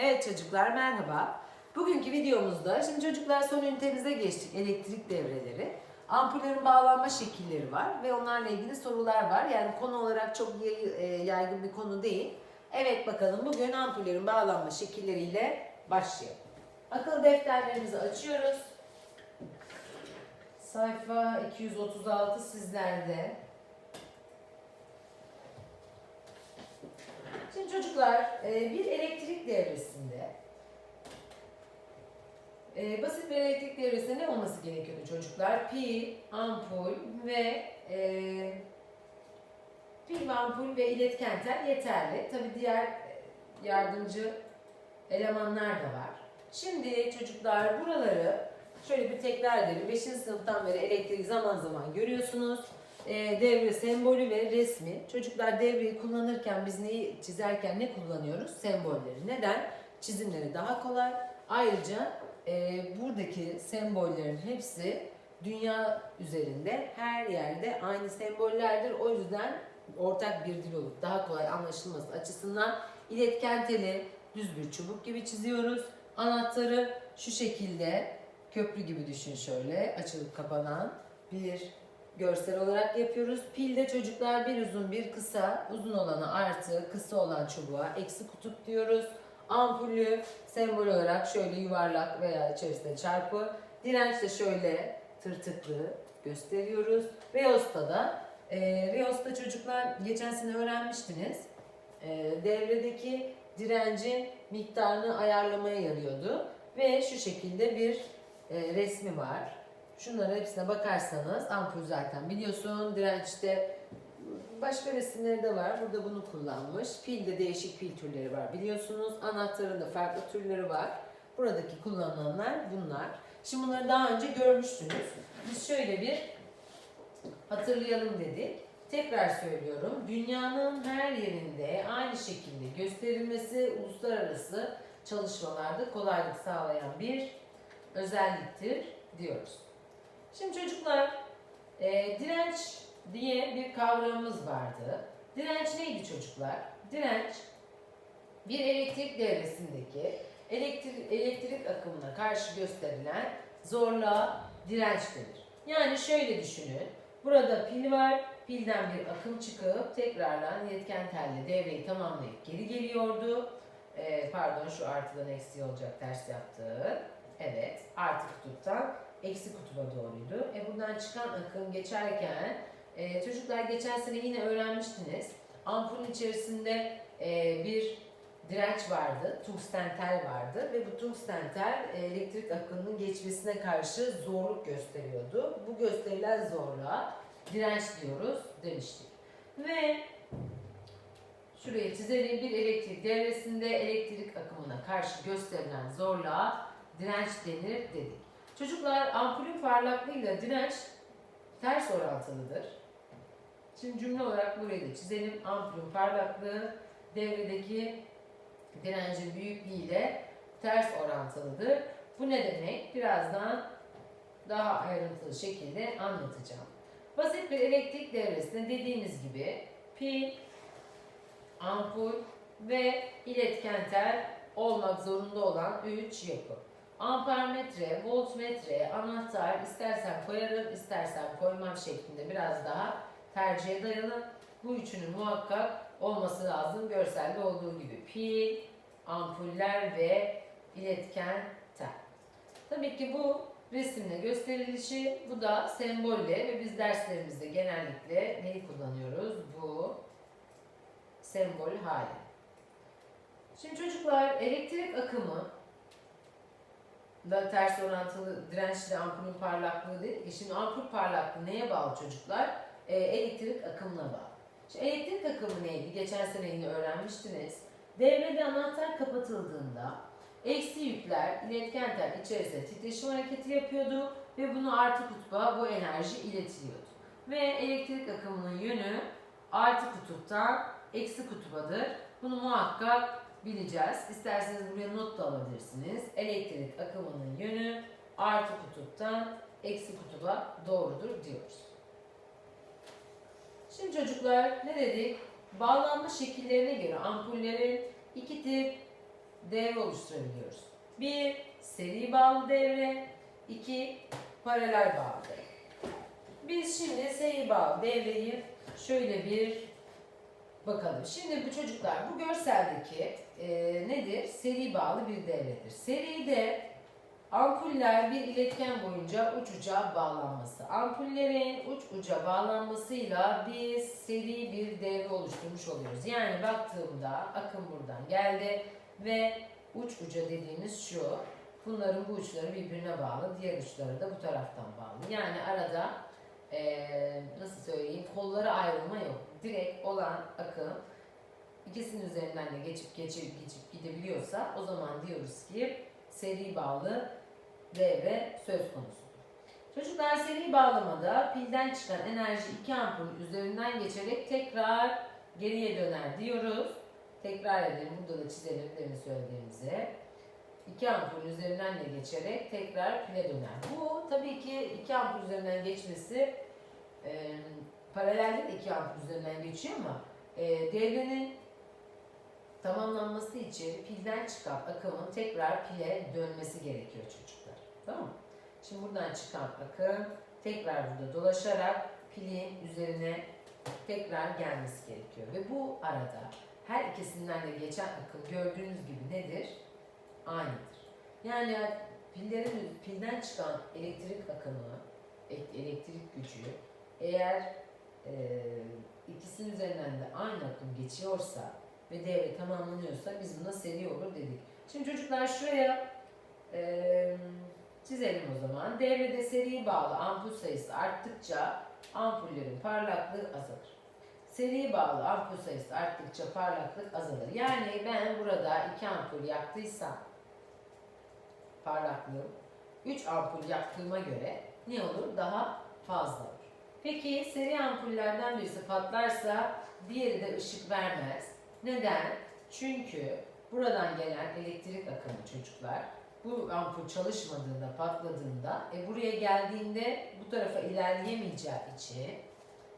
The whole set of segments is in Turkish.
Evet çocuklar merhaba. Bugünkü videomuzda şimdi çocuklar son ünitemize geçtik elektrik devreleri. Ampullerin bağlanma şekilleri var ve onlarla ilgili sorular var. Yani konu olarak çok e, yaygın bir konu değil. Evet bakalım bugün ampullerin bağlanma şekilleriyle başlayalım. Akıllı defterlerimizi açıyoruz. Sayfa 236 sizlerde. Çocuklar e, bir elektrik devresinde e, basit bir elektrik devresinde ne olması gerekiyordu çocuklar? Pil, ampul ve e, pil ampul ve iletken tel yeterli. Tabi diğer yardımcı elemanlar da var. Şimdi çocuklar buraları şöyle bir tekrar edelim. 5. sınıftan beri elektrik zaman zaman görüyorsunuz. E, devre sembolü ve resmi. Çocuklar devreyi kullanırken biz neyi çizerken ne kullanıyoruz? Sembolleri. Neden? Çizimleri daha kolay. Ayrıca e, buradaki sembollerin hepsi dünya üzerinde her yerde aynı sembollerdir. O yüzden ortak bir dil olup daha kolay anlaşılması açısından iletken teli düz bir çubuk gibi çiziyoruz. Anahtarı şu şekilde köprü gibi düşün şöyle açılıp kapanan bir görsel olarak yapıyoruz. Pilde çocuklar bir uzun bir kısa, uzun olanı artı, kısa olan çubuğa eksi kutup diyoruz. Ampulü sembol olarak şöyle yuvarlak veya içerisinde çarpı. Direnç de şöyle tırtıklı gösteriyoruz. Reos'ta da e, Reos'ta çocuklar geçen sene öğrenmiştiniz. E, devredeki direncin miktarını ayarlamaya yarıyordu. Ve şu şekilde bir e, resmi var. Şunların hepsine bakarsanız ampul zaten biliyorsun. Dirençte başka resimleri de var. Burada bunu kullanmış. Pilde değişik pil türleri var biliyorsunuz. Anahtarın da farklı türleri var. Buradaki kullanılanlar bunlar. Şimdi bunları daha önce görmüştünüz. Biz şöyle bir hatırlayalım dedik. Tekrar söylüyorum. Dünyanın her yerinde aynı şekilde gösterilmesi uluslararası çalışmalarda kolaylık sağlayan bir özelliktir diyoruz. Şimdi çocuklar e, direnç diye bir kavramımız vardı. Direnç neydi çocuklar? Direnç bir elektrik devresindeki elektrik, elektrik akımına karşı gösterilen zorluğa direnç denir. Yani şöyle düşünün. Burada pil var. Pilden bir akım çıkıp tekrardan iletken telle devreyi tamamlayıp geri geliyordu. E, pardon şu artıdan eksi olacak ters yaptık. Evet artı kutuptan eksi kutuba doğruydu. E buradan çıkan akım geçerken e, çocuklar geçen sene yine öğrenmiştiniz. Ampulün içerisinde e, bir direnç vardı, tungsten tel vardı ve bu tungsten tel e, elektrik akımının geçmesine karşı zorluk gösteriyordu. Bu gösterilen zorluğa direnç diyoruz demiştik. Ve şuraya çizelim bir elektrik devresinde elektrik akımına karşı gösterilen zorluğa direnç denir dedik. Çocuklar ampulün parlaklığıyla direnç ters orantılıdır. Şimdi cümle olarak burayı da çizelim. Ampulün parlaklığı devredeki direncin büyüklüğü ile ters orantılıdır. Bu ne demek? Birazdan daha ayrıntılı şekilde anlatacağım. Basit bir elektrik devresinde dediğimiz gibi pil, ampul ve iletken tel olmak zorunda olan 3 yapı. Ampermetre, voltmetre, anahtar istersen koyarım, istersen koymam şeklinde biraz daha tercihe dayalı. Bu üçünün muhakkak olması lazım görselde olduğu gibi. Pil, ampuller ve iletken tel. Tabii ki bu resimle gösterilişi, bu da sembolle ve biz derslerimizde genellikle neyi kullanıyoruz? Bu sembol hali. Şimdi çocuklar elektrik akımı da ters orantılı dirençli ampulün parlaklığı dedik ki şimdi ampul parlaklığı neye bağlı çocuklar? Ee, elektrik akımına bağlı. Şimdi elektrik akımı neydi? Geçen sene yine öğrenmiştiniz. Devrede anahtar kapatıldığında eksi yükler iletken tel içerisinde titreşim hareketi yapıyordu ve bunu artı kutba bu enerji iletiliyordu. Ve elektrik akımının yönü artı kutuptan eksi kutubadır. Bunu muhakkak bileceğiz. İsterseniz buraya not da alabilirsiniz. Elektrik akımının yönü artı kutuptan eksi kutuba doğrudur diyoruz. Şimdi çocuklar ne dedik? Bağlanma şekillerine göre ampullerin iki tip devre oluşturabiliyoruz. Bir, seri bağlı devre. iki paralel bağlı devre. Biz şimdi seri bağlı devreyi şöyle bir bakalım. Şimdi bu çocuklar bu görseldeki e, nedir? Seri bağlı bir devredir. Seride ampuller bir iletken boyunca uç uca bağlanması. Ampullerin uç uca bağlanmasıyla biz seri bir devre oluşturmuş oluyoruz. Yani baktığımda akım buradan geldi ve uç uca dediğimiz şu. Bunların bu uçları birbirine bağlı, diğer uçları da bu taraftan bağlı. Yani arada eee, nasıl söyleyeyim kolları ayrılma yok. Direkt olan akım ikisinin üzerinden de geçip geçip geçip gidebiliyorsa o zaman diyoruz ki seri bağlı devre söz konusudur. Çocuklar seri bağlamada pilden çıkan enerji iki ampul üzerinden geçerek tekrar geriye döner diyoruz. Tekrar edelim. Burada da çizelim demin söylediğimizi. İki ampul üzerinden de geçerek tekrar pile döner. Bu tabii ki iki ampul üzerinden geçmesi e, paralelde de iki ampul üzerinden geçiyor ama e, devrenin tamamlanması için pilden çıkan akımın tekrar pile dönmesi gerekiyor çocuklar. Tamam mı? Şimdi buradan çıkan akım tekrar burada dolaşarak pilin üzerine tekrar gelmesi gerekiyor. Ve bu arada her ikisinden de geçen akım gördüğünüz gibi nedir? Aynıdır. Yani pillerin pilden çıkan elektrik akımı, elektrik gücü eğer e, ikisinin üzerinden de aynı akım geçiyorsa ve devre tamamlanıyorsa biz buna seri olur dedik. Şimdi çocuklar şuraya e, çizelim o zaman. Devrede seri bağlı ampul sayısı arttıkça ampullerin parlaklığı azalır. Seri bağlı ampul sayısı arttıkça parlaklık azalır. Yani ben burada iki ampul yaktıysam parlaklığım 3 ampul yaktığıma göre ne olur? Daha fazla. Peki seri ampullerden birisi patlarsa diğeri de ışık vermez. Neden? Çünkü buradan gelen elektrik akımı çocuklar bu ampul çalışmadığında, patladığında e buraya geldiğinde bu tarafa ilerleyemeyeceği için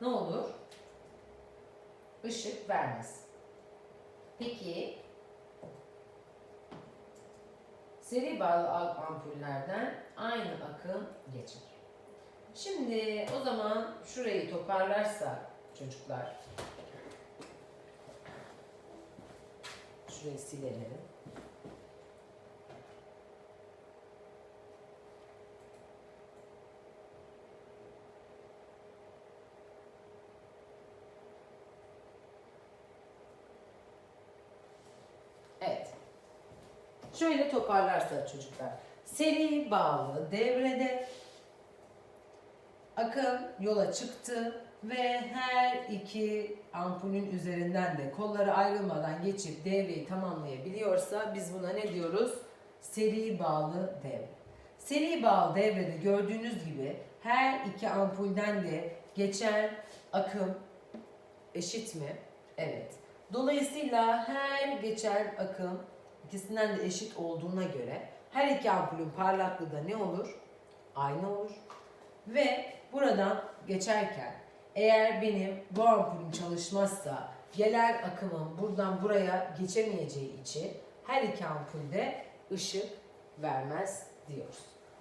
ne olur? Işık vermez. Peki seri bağlı ampullerden aynı akım geçer. Şimdi o zaman şurayı toparlarsak çocuklar şurayı silelim. Evet. Şöyle toparlarsak çocuklar. Seri bağlı devrede akım yola çıktı ve her iki ampulün üzerinden de kolları ayrılmadan geçip devreyi tamamlayabiliyorsa biz buna ne diyoruz? Seri bağlı devre. Seri bağlı devrede gördüğünüz gibi her iki ampulden de geçen akım eşit mi? Evet. Dolayısıyla her geçen akım ikisinden de eşit olduğuna göre her iki ampulün parlaklığı da ne olur? Aynı olur. Ve buradan geçerken eğer benim bu ampulüm çalışmazsa gelen akımın buradan buraya geçemeyeceği için her iki ampulde ışık vermez diyoruz.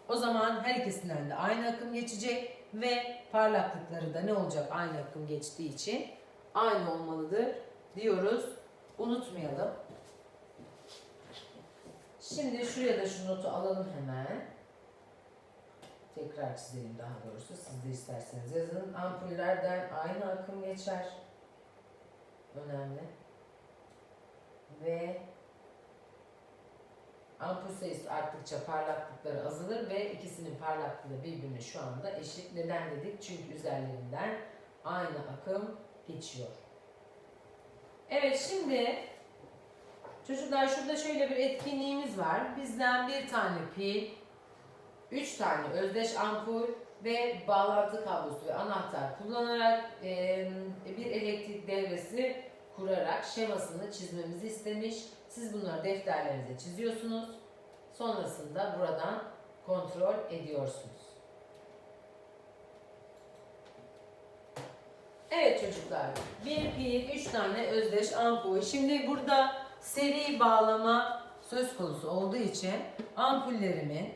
O zaman her ikisinden de aynı akım geçecek ve parlaklıkları da ne olacak aynı akım geçtiği için aynı olmalıdır diyoruz. Unutmayalım. Şimdi şuraya da şu notu alalım hemen. Tekrar çizelim daha doğrusu. Siz de isterseniz yazın. Ampullerden aynı akım geçer. Önemli. Ve ampul sayısı arttıkça parlaklıkları azalır ve ikisinin parlaklığı birbirine şu anda eşit. Neden dedik? Çünkü üzerlerinden aynı akım geçiyor. Evet şimdi çocuklar şurada şöyle bir etkinliğimiz var. Bizden bir tane pil, üç tane özdeş ampul ve bağlantı kablosu ve anahtar kullanarak bir elektrik devresi kurarak şemasını çizmemizi istemiş. Siz bunları defterlerinize çiziyorsunuz. Sonrasında buradan kontrol ediyorsunuz. Evet çocuklar, bir pil, üç tane özdeş ampul. Şimdi burada seri bağlama söz konusu olduğu için ampullerimin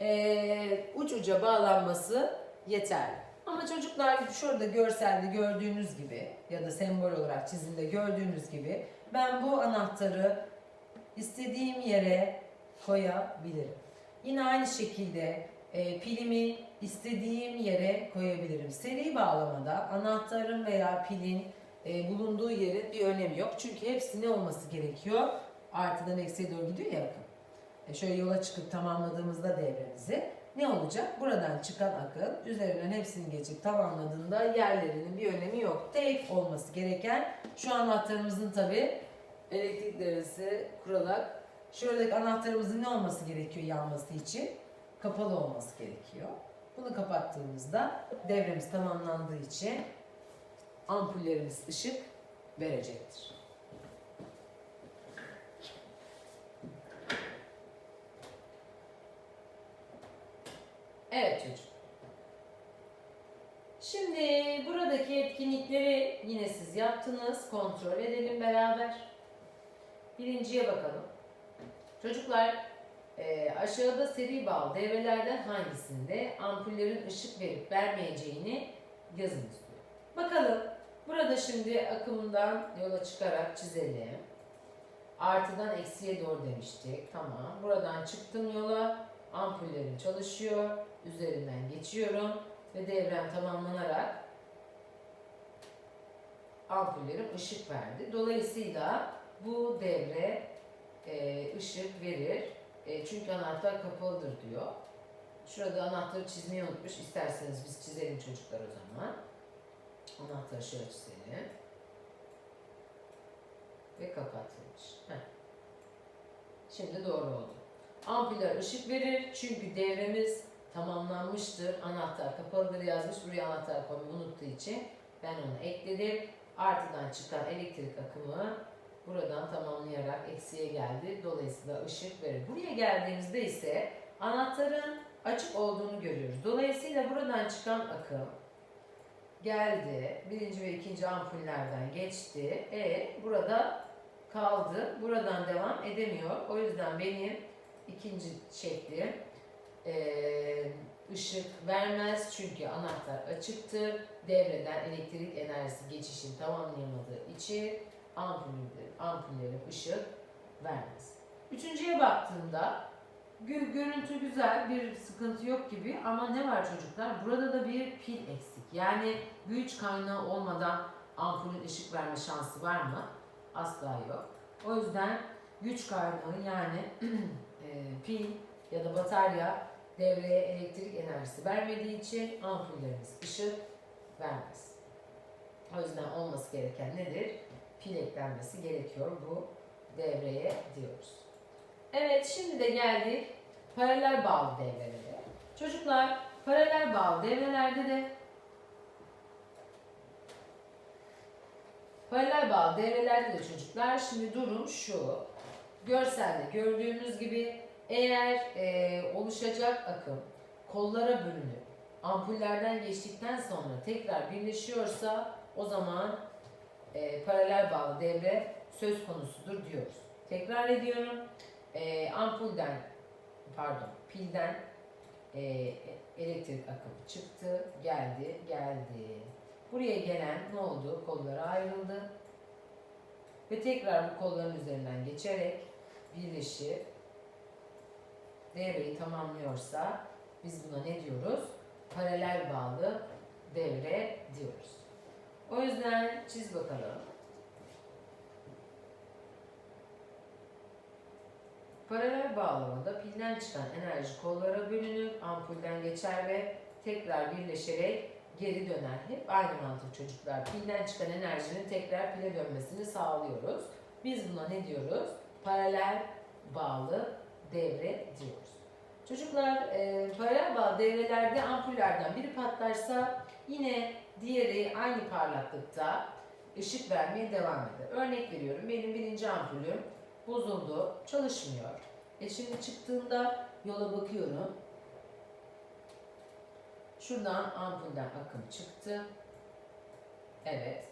eee, uç uca bağlanması yeterli. Ama çocuklar şurada görselde gördüğünüz gibi ya da sembol olarak çizimde gördüğünüz gibi ben bu anahtarı istediğim yere koyabilirim. Yine aynı şekilde e, pilimi istediğim yere koyabilirim. Seri bağlamada anahtarın veya pilin e, bulunduğu yerin bir önemi yok. Çünkü hepsi ne olması gerekiyor? Artıdan eksiye doğru gidiyor ya bakın. E, şöyle yola çıkıp tamamladığımızda devremizi ne olacak? Buradan çıkan akım üzerinden hepsini geçip tamamladığında yerlerinin bir önemi yok. Tek olması gereken şu anahtarımızın tabi elektrik devresi kuralak şuradaki anahtarımızın ne olması gerekiyor yanması için? Kapalı olması gerekiyor. Bunu kapattığımızda devremiz tamamlandığı için ampullerimiz ışık verecektir. Evet çocuk. Şimdi buradaki etkinlikleri yine siz yaptınız. Kontrol edelim beraber. Birinciye bakalım. Çocuklar e, aşağıda seri bağlı devrelerden hangisinde ampullerin ışık verip vermeyeceğini yazın istiyor. Bakalım. Burada şimdi akımından yola çıkarak çizelim. Artıdan eksiye doğru demiştik. Tamam. Buradan çıktım yola. Ampullerim çalışıyor. Üzerinden geçiyorum. Ve devrem tamamlanarak ampullerim ışık verdi. Dolayısıyla bu devre e, ışık verir. E, çünkü anahtar kapalıdır diyor. Şurada anahtarı çizmeyi unutmuş. İsterseniz biz çizelim çocuklar o zaman. Anahtarı şöyle çizelim. Ve kapatılmış. Heh. Şimdi doğru oldu. Ampuller ışık verir çünkü devremiz tamamlanmıştır. Anahtar kapalıdır yazmış. Buraya anahtar koymayı unuttuğu için ben onu ekledim. Artıdan çıkan elektrik akımı buradan tamamlayarak eksiye geldi. Dolayısıyla ışık verir. Buraya geldiğimizde ise anahtarın açık olduğunu görüyoruz. Dolayısıyla buradan çıkan akım geldi. Birinci ve ikinci ampullerden geçti. E burada kaldı. Buradan devam edemiyor. O yüzden benim ikinci şeklim eee, ışık vermez çünkü anahtar açıktır. Devreden elektrik enerjisi geçişini tamamlayamadığı için ampullerim, ampullerim ışık vermez. Üçüncüye baktığımda gö- görüntü güzel, bir sıkıntı yok gibi ama ne var çocuklar? Burada da bir pil eksik. Yani güç kaynağı olmadan ampulün ışık verme şansı var mı? Asla yok. O yüzden güç kaynağı yani e, pil ya da batarya devreye elektrik enerjisi vermediği için ampullerimiz ışık vermez. O yüzden olması gereken nedir? Pil eklenmesi gerekiyor bu devreye diyoruz. Evet şimdi de geldik paralel bağlı devrelere. Çocuklar paralel bağlı devrelerde de paralel bağlı devrelerde de çocuklar şimdi durum şu. Görselde gördüğümüz gibi eğer e, oluşacak akım kollara bölünüp ampullerden geçtikten sonra tekrar birleşiyorsa o zaman e, paralel bağlı devre söz konusudur diyoruz. Tekrar ediyorum. E, ampulden pardon pilden e, elektrik akımı çıktı, geldi, geldi. Buraya gelen ne oldu? Kollara ayrıldı. Ve tekrar bu kolların üzerinden geçerek birleşip devreyi tamamlıyorsa biz buna ne diyoruz? Paralel bağlı devre diyoruz. O yüzden çiz bakalım. Paralel bağlamada pilden çıkan enerji kollara bölünür, ampulden geçer ve tekrar birleşerek geri döner. Hep aynı mantık çocuklar. Pilden çıkan enerjinin tekrar pile dönmesini sağlıyoruz. Biz buna ne diyoruz? Paralel bağlı devre diyoruz. Çocuklar e, bağlı devrelerde ampullerden biri patlarsa yine diğeri aynı parlaklıkta ışık vermeye devam eder. Örnek veriyorum benim birinci ampulüm bozuldu, çalışmıyor. E şimdi çıktığımda yola bakıyorum. Şuradan ampulden akım çıktı. Evet.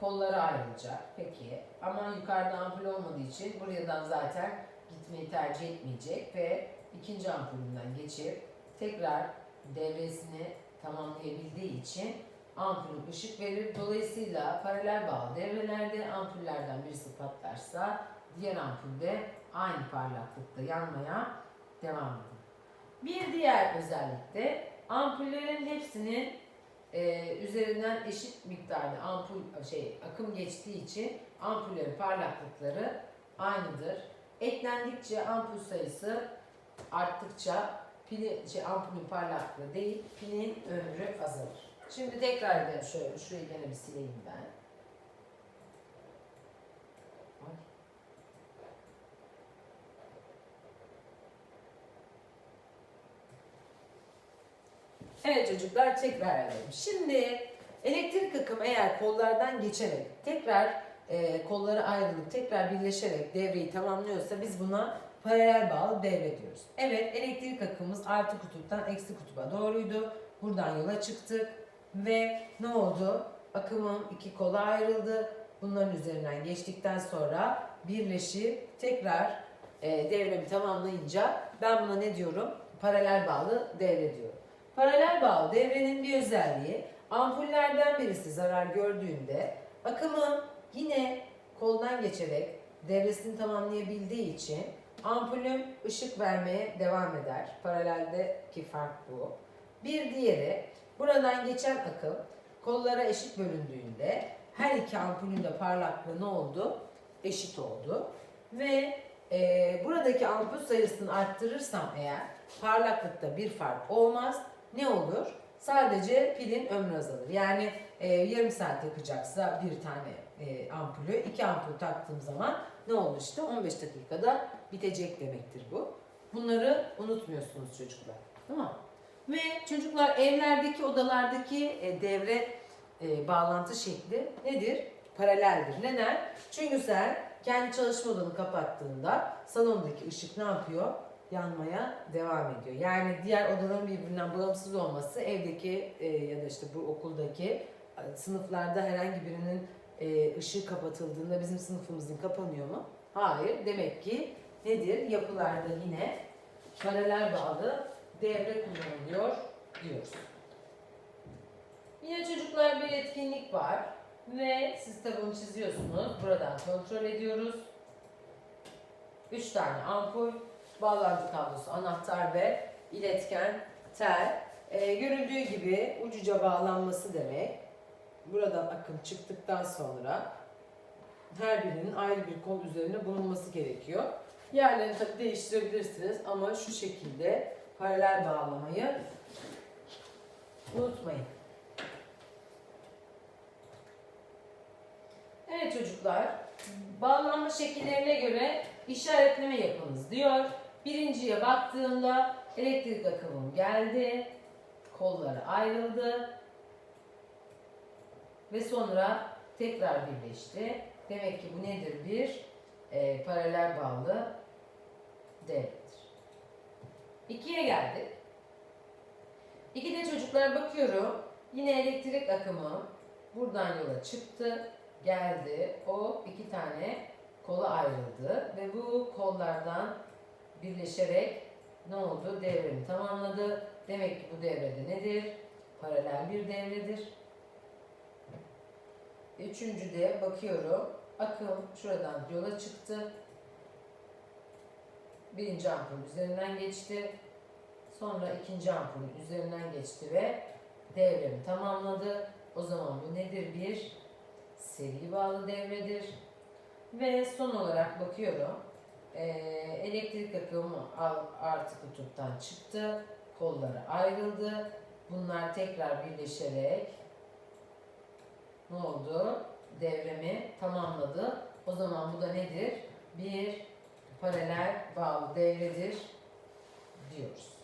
Kolları ayrılacak. Peki. Ama yukarıda ampul olmadığı için buradan zaten gitmeyi tercih etmeyecek ve ikinci ampulünden geçip tekrar devresini tamamlayabildiği için ampulün ışık verir. Dolayısıyla paralel bağlı devrelerde ampullerden birisi patlarsa diğer ampulde aynı parlaklıkta yanmaya devam eder. Bir diğer özellik de ampullerin hepsinin e, üzerinden eşit miktarda ampul şey akım geçtiği için ampullerin parlaklıkları aynıdır. Eklendikçe ampul sayısı arttıkça pili, şey, ampulün parlaklığı değil, pilin ömrü azalır. Şimdi tekrar edelim şöyle, şurayı gene bir sileyim ben. Evet çocuklar tekrar edelim. Şimdi elektrik akımı eğer kollardan geçerek tekrar e, kolları ayrılıp tekrar birleşerek devreyi tamamlıyorsa biz buna paralel bağlı devre diyoruz. Evet elektrik akımımız artı kutuptan eksi kutuba doğruydu. Buradan yola çıktık ve ne oldu? Akımın iki kola ayrıldı. Bunların üzerinden geçtikten sonra birleşip tekrar e, devremi tamamlayınca ben buna ne diyorum? Paralel bağlı devre diyorum. Paralel bağlı devrenin bir özelliği ampullerden birisi zarar gördüğünde akımı yine koldan geçerek devresini tamamlayabildiği için ampulüm ışık vermeye devam eder. Paraleldeki fark bu. Bir diğeri buradan geçen akım kollara eşit bölündüğünde her iki ampulün de parlaklığı ne oldu? Eşit oldu. Ve e, buradaki ampul sayısını arttırırsam eğer parlaklıkta bir fark olmaz. Ne olur? Sadece pilin ömrü azalır. Yani e, yarım saat yakacaksa bir tane e, ampulü, iki ampul taktığım zaman ne olur işte 15 dakikada bitecek demektir bu. Bunları unutmuyorsunuz çocuklar. Tamam? Ve çocuklar evlerdeki odalardaki e, devre e, bağlantı şekli nedir? Paraleldir. Neden? Çünkü sen kendi çalışma odanı kapattığında salondaki ışık ne yapıyor? Yanmaya devam ediyor. Yani diğer odaların birbirinden bağımsız olması evdeki e, ya da işte bu okuldaki e, sınıflarda herhangi birinin e, ışığı kapatıldığında bizim sınıfımızın kapanıyor mu? Hayır. Demek ki nedir? Yapılarda yine paralel bağlı devre kullanılıyor diyoruz. Yine çocuklar bir etkinlik var ve siz tabi bunu çiziyorsunuz. Buradan kontrol ediyoruz. 3 tane ampul, bağlantı kablosu, anahtar ve iletken tel. Ee, görüldüğü gibi ucuca bağlanması demek. Buradan akım çıktıktan sonra her birinin ayrı bir kol üzerine bulunması gerekiyor. Yerlerini tabi değiştirebilirsiniz ama şu şekilde paralel bağlamayı unutmayın. Evet çocuklar, bağlanma şekillerine göre işaretleme yapınız diyor. Birinciye baktığımda elektrik akımım geldi, kolları ayrıldı ve sonra tekrar birleşti. Demek ki bu nedir? Bir e, paralel bağlı devredir. İkiye geldik. İkide çocuklar bakıyorum. Yine elektrik akımı buradan yola çıktı, geldi. O iki tane kola ayrıldı ve bu kollardan birleşerek ne oldu? Devremi tamamladı. Demek ki bu devrede nedir? Paralel bir devredir. Üçüncüde bakıyorum. Akım şuradan yola çıktı. Birinci ampul üzerinden geçti. Sonra ikinci ampulün üzerinden geçti ve devremi tamamladı. O zaman bu nedir? Bir seri bağlı devredir. Ve son olarak bakıyorum. Ee, elektrik akımı artı kutuptan çıktı. Kolları ayrıldı. Bunlar tekrar birleşerek ne oldu? Devremi tamamladı. O zaman bu da nedir? Bir paralel bağlı devredir diyoruz.